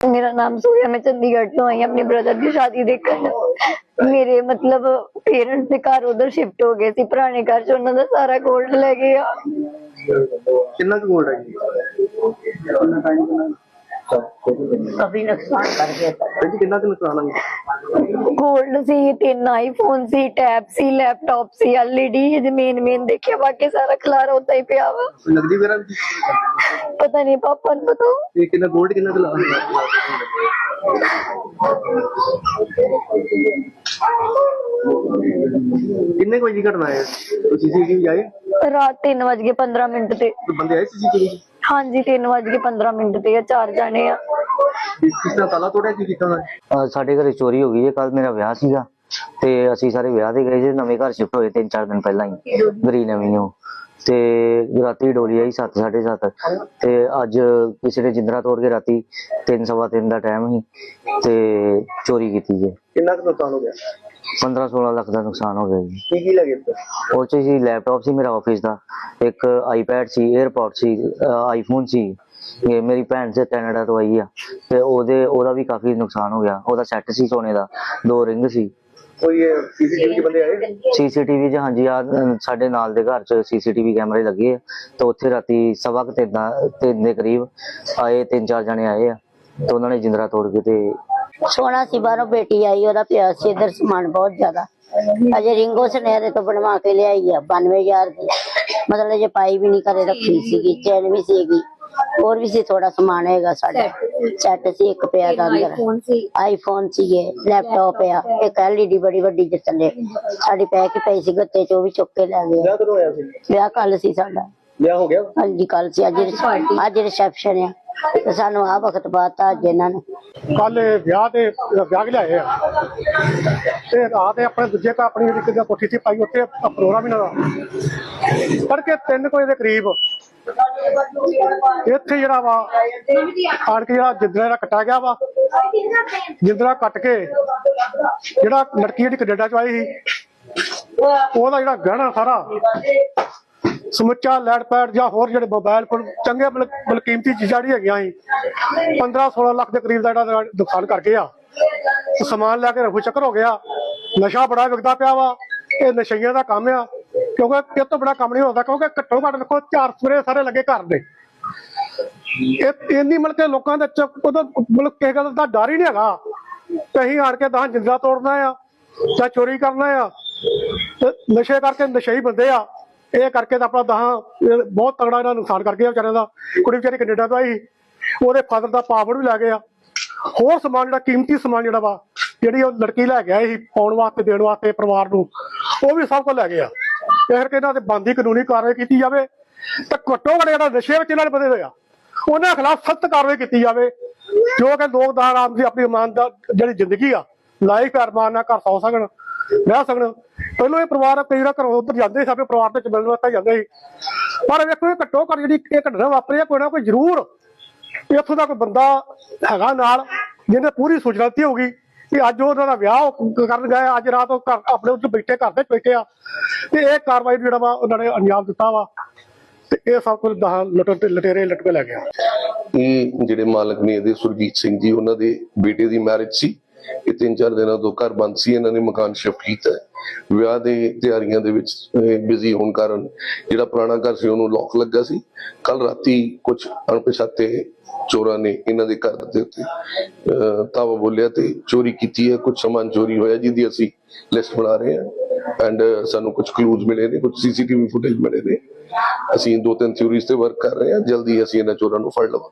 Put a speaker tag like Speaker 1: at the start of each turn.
Speaker 1: ਮੇਰਾ ਨਾਮ ਸੋਇਆ ਮੈਂ ਚੰਡੀਗੜ੍ਹ ਤੋਂ ਆਈ ਹਾਂ ਆਪਣੇ ਬ੍ਰਦਰ ਦੀ ਸ਼ਾਦੀ ਦੇਖਣ। ਮੇਰੇ ਮਤਲਬ ਪੇਰੈਂਟਸ ਦੇ ਘਰ ਉਧਰ ਸ਼ਿਫਟ ਹੋ ਗਏ ਸੀ ਪੁਰਾਣੇ ਘਰ ਚ ਉਹਨਾਂ ਦਾ ਸਾਰਾ ਗੋਲਡ ਲੈ ਗਏ ਆ।
Speaker 2: ਕਿੰਨਾ ਕੁ ਗੋਲਡ ਹੈ ਜੀ
Speaker 3: ਕਾਫੀ ਨੁਕਸਾਨ ਕਰ ਗਿਆ।
Speaker 2: ਜੀ ਕਿੰਨਾ ਕੁ ਨੁਕਸਾਨ ਹੈ
Speaker 1: ਗੋਲਡ ਸੀ ਤਿੰਨ ਆਈਫੋਨ ਸੀ ਟੈਬ ਸੀ ਲੈਪਟਾਪ ਸੀ ਐਲਈਡੀ ਜੇ ਮੇਨ ਮੇਨ ਦੇਖਿਆ ਬਾਕੀ ਸਾਰਾ ਖਲਾਰਾ ਉੱਤਾ ਹੀ ਪਿਆ ਵਾ।
Speaker 2: ਕੋਈ ਨਗਦੀ ਵਗੈਰਾ ਵੀ
Speaker 1: ਪਤਾ ਨਹੀਂ ਪਾਪਾ ਨੂੰ ਪਤਾ।
Speaker 2: ਇਹ ਕਿੰਨਾ ਗੋਲਡ ਕਿੰਨਾ ਕੁ ਲਾ ਕਿੰਨੇ ਕੋਈ ਦੀ ਘਟਨਾ ਹੈ? ਸੀਸੀਟੀਵੀ ਆਏ
Speaker 1: ਰਾਤ 3:15 ਮਿੰਟ ਤੇ।
Speaker 2: ਕੋਈ ਬੰਦੇ ਆਏ ਸੀਸੀਟੀਵੀ
Speaker 1: ਹਾਂਜੀ 3:15 ਮਿੰਟ ਤੇ ਆ ਚਾਰ ਜਾਣੇ ਆ।
Speaker 2: ਕਿਸ ਤਾਲਾ ਤੋੜਿਆ ਕੀ ਕੀਤਾ ਉਹਨਾਂ ਨੇ
Speaker 4: ਅਹ ਸਾਡੇ ਘਰੇ ਚੋਰੀ ਹੋ ਗਈ ਹੈ ਕੱਲ ਮੇਰਾ ਵਿਆਹ ਸੀਗਾ ਤੇ ਅਸੀਂ ਸਾਰੇ ਵਿਆਹ ਦੇ ਗਏ ਸੀ ਨਵੇਂ ਘਰ ਸ਼ਿਫਟ ਹੋਏ ਤਿੰਨ ਚਾਰ ਦਿਨ ਪਹਿਲਾਂ ਹੀ ਗਰੀ ਨਵੀਂ ਨੂੰ ਤੇ ਰਾਤੀ ਡੋਲੀ ਆਈ 7 7:30 ਤੇ ਅੱਜ ਕਿਸੇ ਨੇ ਜਿੰਦਰਾ ਤੋੜ ਕੇ ਰਾਤੀ 3 ਸਵਾ ਤਿੰਨ ਦਾ ਟਾਈਮ ਸੀ ਤੇ ਚੋਰੀ ਕੀਤੀ ਹੈ
Speaker 2: ਕਿੰਨਾ ਕੁ ਨੁਕਸਾਨ ਹੋ ਗਿਆ?
Speaker 4: 15 16 ਲੱਖ ਦਾ ਨੁਕਸਾਨ ਹੋ ਗਿਆ ਜੀ।
Speaker 2: ਕੀ ਕੀ ਲੱਗੇ?
Speaker 4: ਉਹ 'ਚ ਸੀ ਲੈਪਟਾਪ ਸੀ ਮੇਰਾ ਆਫਿਸ ਦਾ। ਇੱਕ ਆਈਪੈਡ ਸੀ 에어ਪੋਰਟ ਸੀ ਆਈਫੋਨ ਸੀ। ਇਹ ਮੇਰੀ ਭੈਣ ਸੇ ਕੈਨੇਡਾ ਤੋਂ ਆਈ ਆ। ਤੇ ਉਹਦੇ ਉਹਦਾ ਵੀ ਕਾਫੀ ਨੁਕਸਾਨ ਹੋ ਗਿਆ। ਉਹਦਾ ਸੈੱਟ ਸੀ ਸੋਨੇ ਦਾ। ਦੋ ਰਿੰਗ ਸੀ।
Speaker 2: ਕੋਈ ਸੀਸੀਟੀਵੀ ਦੇ ਬੰਦੇ ਆਏ?
Speaker 4: ਸੀਸੀਟੀਵੀ 'ਚ ਹਾਂਜੀ ਆ ਸਾਡੇ ਨਾਲ ਦੇ ਘਰ 'ਚ ਸੀਸੀਟੀਵੀ ਕੈਮਰੇ ਲੱਗੇ ਆ ਤੇ ਉੱਥੇ ਰਾਤੀ ਸਵਾ ਕੁ ਤਿੰਨ ਦਾ- ਤਿੰਨ ਦੇ ਕਰੀਬ ਆਏ ਤਿੰਨ ਚਾਰ ਜਣੇ ਆਏ ਆ ਤੇ ਉਹਨਾਂ ਨੇ ਜਿੰਦਰਾ ਤੋੜ ਕੇ ਤੇ
Speaker 3: ਸੋਹਣਾ ਸੀ ਬਾਹਰੋਂ ਬੇਟੀ ਆਈ ਉਹਦਾ ਪਿਆ ਸੀ ਇਧਰ ਸਮਾਨ ਬਹੁਤ ਜ਼ਿਆਦਾ। ਅਜੇ ਰਿੰਗੋ ਸੁਨਹਿਰੇ ਤੋਂ ਬਣਵਾ ਕੇ ਲਿਆਈ ਆ 92000 ਦੀ। ਮਤਲਬ ਜੇ ਪਾਈ ਵੀ ਨਹੀਂ ਕਰੇ ਰੱਖੀ ਸੀਗੀ ਚੈਨ ਵੀ ਸੀਗੀ। ਹੋਰ ਵੀ ਸੀ ਥੋੜਾ ਸਮਾਨ ਹੈਗਾ ਸਾਡਾ। ਸੈੱਟ ਸੀ ਇੱਕ ਪਿਆ ਦਾ ਅੰਦਰ। ਆਈਫੋਨ ਸੀਗੇ ਲੈਪਟਾਪ ਆ ਇੱਕ ਐਲਈਡੀ ਬੜੀ ਵੱਡੀ ਜਿਸ ਥੱਲੇ। ਸਾਡੀ ਪੈ ਕੇ ਪਈ ਸੀ ਗੱਤੇ ਚ ਵੀ ਚੁੱਕ ਕੇ ਲੈ ਗਏ।
Speaker 2: ਵਿਆਹ ਕਦੋਂ ਹੋਇਆ ਸੀ?
Speaker 3: ਵਿਆਹ ਕੱਲ ਸੀ ਸਾਡਾ।
Speaker 2: ਵਿਆਹ ਹੋ ਗਿਆ?
Speaker 3: ਹਾਂਜੀ ਕੱਲ ਸੀ। ਅੱਜ ਅੱਜ ਰਿਸੈਪਸ਼ਨ ਆ। ਤੇ ਸਾਨੂੰ ਆ ਵਕਤ ਬਾਤਾ ਅੱਜ ਇਹਨਾਂ ਨੇ।
Speaker 5: ਕੱਲ ਵਿਆਹ ਤੇ ਵਿਆਹ ਕੇ ਲਿਆਏ ਆ। ਤੇ ਰਾਤ ਇਹ ਆਪਣੇ ਦੂਜੇ ਘਰ ਆਪਣੀ ਕਿਤੇ ਕੋਠੀ ਸੀ ਪਾਈ ਉੱਥੇ ਪ੍ਰੋਗਰਾਮ ਇਹਨਾਂ ਦਾ। ਤੜਕੇ 3 ਵਜੇ ਦੇ ਕਰੀਬ ਇੱਥੇ ਜਿਹੜਾ ਵਾ, ਆਣ ਕੇ ਜਿਹੜਾ ਜਿੰਦਰਾ ਦਾ ਕੱਟਾ ਗਿਆ ਵਾ, ਜਿੰਦਰਾ ਕੱਟ ਕੇ ਜਿਹੜਾ ਲੜਕੀ ਜਿਹੜੀ ਕੈਨੇਡਾ ਚ ਆਈ ਸੀ, ਉਹਦਾ ਜਿਹੜਾ ਗਹਿਣਾ ਸਾਰਾ ਸਮੁੱਚਾ ਲੈਡ ਪੈਡ ਜਾਂ ਹੋਰ ਜਿਹੜੇ ਮੋਬਾਈਲ ਫੋਨ, ਚੰਗੇ ਮਤਲਬ ਕੀਮਤੀ ਚੀਜ਼ਾਂ ਜਿਹੜੀਆਂ ਹੈਗੀਆਂ ਸੀ 15 16 ਲੱਖ ਦੇ ਕਰੀਬ ਦਾ ਜਿਹੜਾ ਦੁਕਾਨ ਕਰਕੇ ਆ। ਸਮਾਨ ਲੈ ਕੇ ਰਫੂ ਚੱਕਰ ਹੋ ਗਿਆ, ਨਸ਼ਾ ਬੜਾ ਵਿਕਦਾ ਪਿਆ ਵਾ, ਇਹ ਨਸ਼ਈਆਂ ਦਾ ਕੰਮ ਆ। ਕਿਉਂਕਿ ਇਹ ਤੋਂ ਬੜਾ ਕੰਮ ਨਹੀਂ ਹੁੰਦਾ, ਕਿਉਂਕਿ ਘੱਟੋ ਘੱਟ ਦੇਖੋ ਚਾਰ ਸਵੇਰੇ ਸਾਰੇ ਲੱਗੇ ਘਰ ਦੇ। ਇਹ ਇੰਨੀ ਮਤਲਬ ਕਿ ਲੋਕਾਂ ਦੇ ਚ ਉਹਦਾ ਮਤਲਬ ਕਿਸੇ ਗੱਲ ਦਾ ਡਰ ਹੀ ਨਹੀਂ ਹੈਗਾ। ਤੇ ਅਸੀਂ ਆਣ ਕੇ ਤਾਂ ਜਿੰਦਾ ਤੋੜਨਾ ਆ, ਜਾਂ ਚੋਰੀ ਕਰਨਾ ਆ। ਤੇ ਨਸ਼ੇ ਕਰਕੇ ਨਸ਼ਈ ਬੰਦੇ ਆ। ਇਹ ਕਰਕੇ ਤਾਂ ਆਪਣਾ ਦਹਾਂ ਬਹੁਤ ਤਗੜਾ ਇਹਨਾਂ ਨੁਕਸਾਨ ਕਰ ਗਿਆ ਵਿਚਾਰਿਆਂ ਦਾ। ਕੁੜੀ ਵਿਚਾਰੀ ਕੈਨੇਡਾ ਤੋਂ ਆਈ, ਉਹਦੇ ਫਾਦਰ ਦਾ ਪਾਸਪੋਰਟ ਵੀ ਲੈ ਗਏ ਆ। ਹੋਰ ਸਮਾਨ ਜਿਹੜਾ, ਕੀਮਤੀ ਸਮਾਨ ਜਿਹੜਾ ਵਾ, ਜਿਹੜੀ ਉਹ ਲੜਕੀ ਲੈ ਗਿਆ ਸੀ, ਪਾਉਣ ਵਾਸਤੇ, ਦੇਣ ਵਾਸਤੇ ਪਰਿਵਾਰ ਨੂੰ, ਉਹ ਵੀ ਸਭ ਕੁਝ ਲੈ ਗਿਆ ਫਿਰ ਕਿ ਇਹਨਾਂ ਤੇ ਬੰਦੀ ਕਾਨੂੰਨੀ ਕਾਰਵਾਈ ਕੀਤੀ ਜਾਵੇ, ਤੇ ਘੱਟੋ ਘੱਟ ਜਿਹੜਾ ਨਸ਼ੇ ਵਿੱਚ ਇਹਨਾਂ ਨੇ ਬਦੇ ਹੋਇਆ ਉਹਨਾਂ ਖਿਲਾਫ ਸਖਤ ਕਾਰਵਾਈ ਕੀਤੀ ਜਾਵੇ, ਜੋ ਕਿ ਲੋਕ ਦਾ ਆਰਾਮ ਦੀ ਆਪਣੀ ਇਮਾਨਦਾਰ ਜਿਹੜੀ ਜ਼ਿੰਦਗੀ ਆ, ਲਾਈਫ ਅਰਮਾਨ ਨਾਲ ਘਰ ਸੌ ਸਕਣ, ਰਹਿ ਸਕਣ। ਪਹਿਲਾਂ ਇਹ ਪਰਿਵਾਰ ਕਈ ਵਾਰ ਘਰੋਂ ਉੱਧਰ ਜਾਂਦੇ ਸੀ, ਆਪਣੇ ਪਰਿਵਾਰ ਦੇ ਮਿਲਣ ਵਾਸਤੇ ਜਾਂਦੇ ਸੀ। ਪਰ ਵੇਖੋ, ਇਹ ਘੱਟੋ ਘੱਟ ਜਿਹੜੀ ਇਹ ਘਟਨਾ ਵਾਪਰੀ ਆ, ਕੋਈ ਨਾ ਕੋਈ ਜ਼ਰੂਰ ਇੱਥੋਂ ਦਾ ਕੋਈ ਬੰਦਾ ਹੈਗਾ ਨਾਲ, ਜਿਹਨੇ ਪੂਰੀ ਸੂਚਨਾ ਦਿੱਤੀ ਹੋਊਗੀ ਕਿ ਅੱਜ ਉਹਨਾਂ ਦਾ ਵਿਆਹ ਕਰਨ ਗਏ ਅੱਜ ਰਾਤ ਉਹ ਘਰ, ਆਪਣੇ ਉੱਥੇ ਬੈਠੇ, ਘਰ ਦੇ ਬੈਠੇ ਆ। ਤੇ ਇਹ ਕਾਰਵਾਈ ਜਿਹੜਾ ਵਾ ਉਹਨਾਂ ਨੇ ਅੰਜਾਮ ਦਿੱਤਾ ਵਾ ਤੇ ਇਹ ਸਭ ਕੁਝ ਦਹਾਂ ਲੁੱਟ ਤੇ ਲਟੇਰੇ ਲੁੱਟ ਕੇ ਲੈ ਗਿਆ।
Speaker 6: ਇਹ ਜਿਹੜੇ ਮਾਲਕ ਨੇ ਇਹਦੇ ਸੁਰਜੀਤ ਸਿੰਘ ਜੀ ਉਹਨਾਂ ਦੇ ਬੇਟੇ ਦੀ ਮੈਰਿਜ ਸੀ। ਇਹ ਤਿੰਨ ਚਾਰ ਦਿਨਾਂ ਤੋਂ ਘਰ ਬੰਦ ਸੀ ਇਹਨਾਂ ਨੇ ਮਕਾਨ ਸ਼ਿਫਟ ਕੀਤਾ। ਵਿਆਹ ਦੇ ਤਿਆਰੀਆਂ ਦੇ ਵਿੱਚ ਬਿਜ਼ੀ ਹੋਣ ਕਾਰਨ ਜਿਹੜਾ ਪੁਰਾਣਾ ਘਰ ਸੀ ਉਹਨੂੰ ਲੋਕ ਲੱਗਾ ਸੀ। ਕੱਲ ਰਾਤੀ ਕੁਝ ਅਣਪਛਾਤੇ ਚੋਰਾਂ ਨੇ ਇਹਨਾਂ ਦੇ ਘਰ ਦੇ ਉੱਤੇ ਅਹ, ਤਾਵਾ ਬੋਲਿਆ ਤੇ ਚੋਰੀ ਕੀਤੀ ਹੈ। ਕੁਝ ਸਮਾਨ ਚੋਰੀ ਹੋਇਆ ਜਿਹਦੀ ਅਸੀਂ ਲਿਸਟ ਬਣਾ ਰਹੇ ਹਾਂ। ਐਂਡ uh, ਸਾਨੂੰ ਕੁਝ ਕਲੂਜ਼ ਮਿਲੇ ਨੇ ਕੁਝ ਸੀਸੀਟੀਵੀ ਫੁਟੇਜ ਮਿਲੇ ਨੇ। ਅਸੀਂ ਦੋ ਤਿੰਨ ਥਿਊਰੀਜ਼ ਤੇ ਵਰਕ ਕਰ ਰਹੇ ਹਾਂ, ਜਲਦੀ ਅਸੀਂ ਇਹਨਾਂ ਚੋਰਾਂ ਨੂੰ ਫੜ ਲਵਾਂਗੇ।